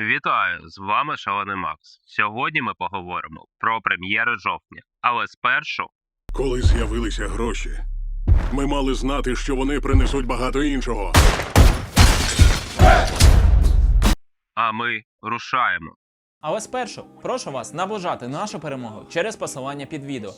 Вітаю! З вами Шалений Макс. Сьогодні ми поговоримо про прем'єри жовтня. Але спершу Коли з'явилися гроші, ми мали знати, що вони принесуть багато іншого. а ми рушаємо. Але спершу прошу вас наближати нашу перемогу через посилання під відео.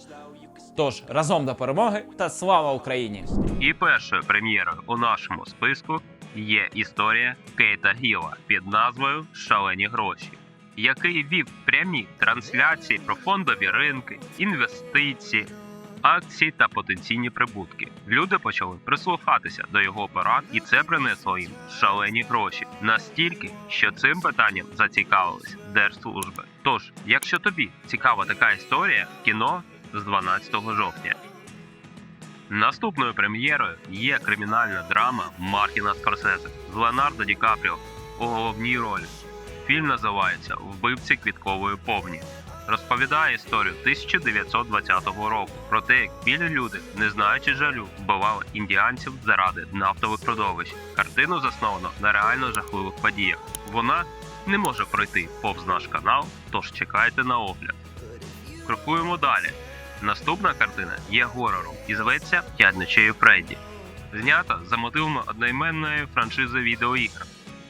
Тож разом до перемоги та слава Україні! І першою прем'єрою у нашому списку є історія Кейта Гіла під назвою Шалені гроші, який вів прямі трансляції про фондові ринки, інвестиції, акції та потенційні прибутки. Люди почали прислухатися до його порад, і це принесло їм шалені гроші настільки, що цим питанням зацікавились держслужби. Тож, якщо тобі цікава така історія, кіно з 12 жовтня. Наступною прем'єрою є кримінальна драма Мартіна Скорсезе з Леонардо Ді Капріо у головній ролі. Фільм називається Вбивці квіткової повні. Розповідає історію 1920 року про те, як білі люди, не знаючи жалю, вбивали індіанців заради нафтових родовищ. Картину засновано на реально жахливих подіях. Вона не може пройти повз наш канал, тож чекайте на огляд. Крокуємо далі. Наступна картина є горором і зветься П'ять ночей Фредді. Знята за мотивами одноіменної франшизи відеоігр.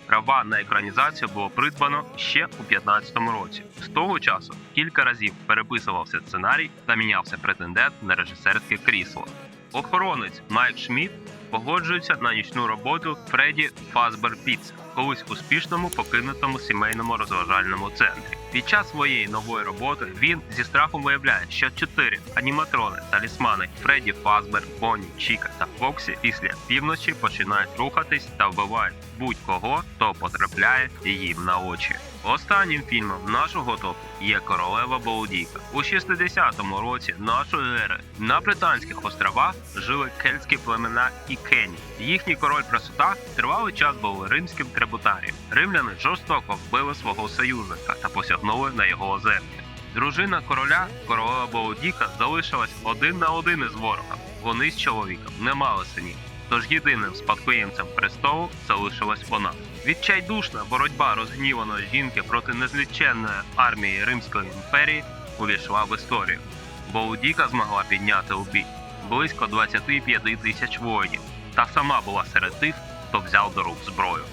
Права на екранізацію було придбано ще у 2015 році. З того часу кілька разів переписувався сценарій та мінявся претендент на режисерське крісло. Охоронець Майк Шмідт погоджується на нічну роботу Фредді Фазбер Піц, колись успішному покинутому сімейному розважальному центрі. Під час своєї нової роботи він зі страхом виявляє, що чотири аніматрони талісмани Фредді Фазбер, Бонні, Чіка та Фоксі після півночі починають рухатись та вбивають будь-кого, хто потрапляє їм на очі. Останнім фільмом нашого топу є Королева Болдійка. У 60-му році нашої ери на Британських островах жили кельтські племена і Кені. Їхній король красота тривалий час був римським трибутарієм. Римляни жорстоко вбили свого союзника та посягнули на його землі. Дружина короля, королева Болдіка, залишилась один на один із ворогом. Вони з чоловіком не мали синів. Тож єдиним спадкоємцем престолу залишилась вона. Відчайдушна боротьба розгніваної жінки проти незліченної армії Римської імперії увійшла в історію. Боудіка змогла підняти у бій близько 25 тисяч воїнів, та сама була серед тих, хто взяв до рук зброю.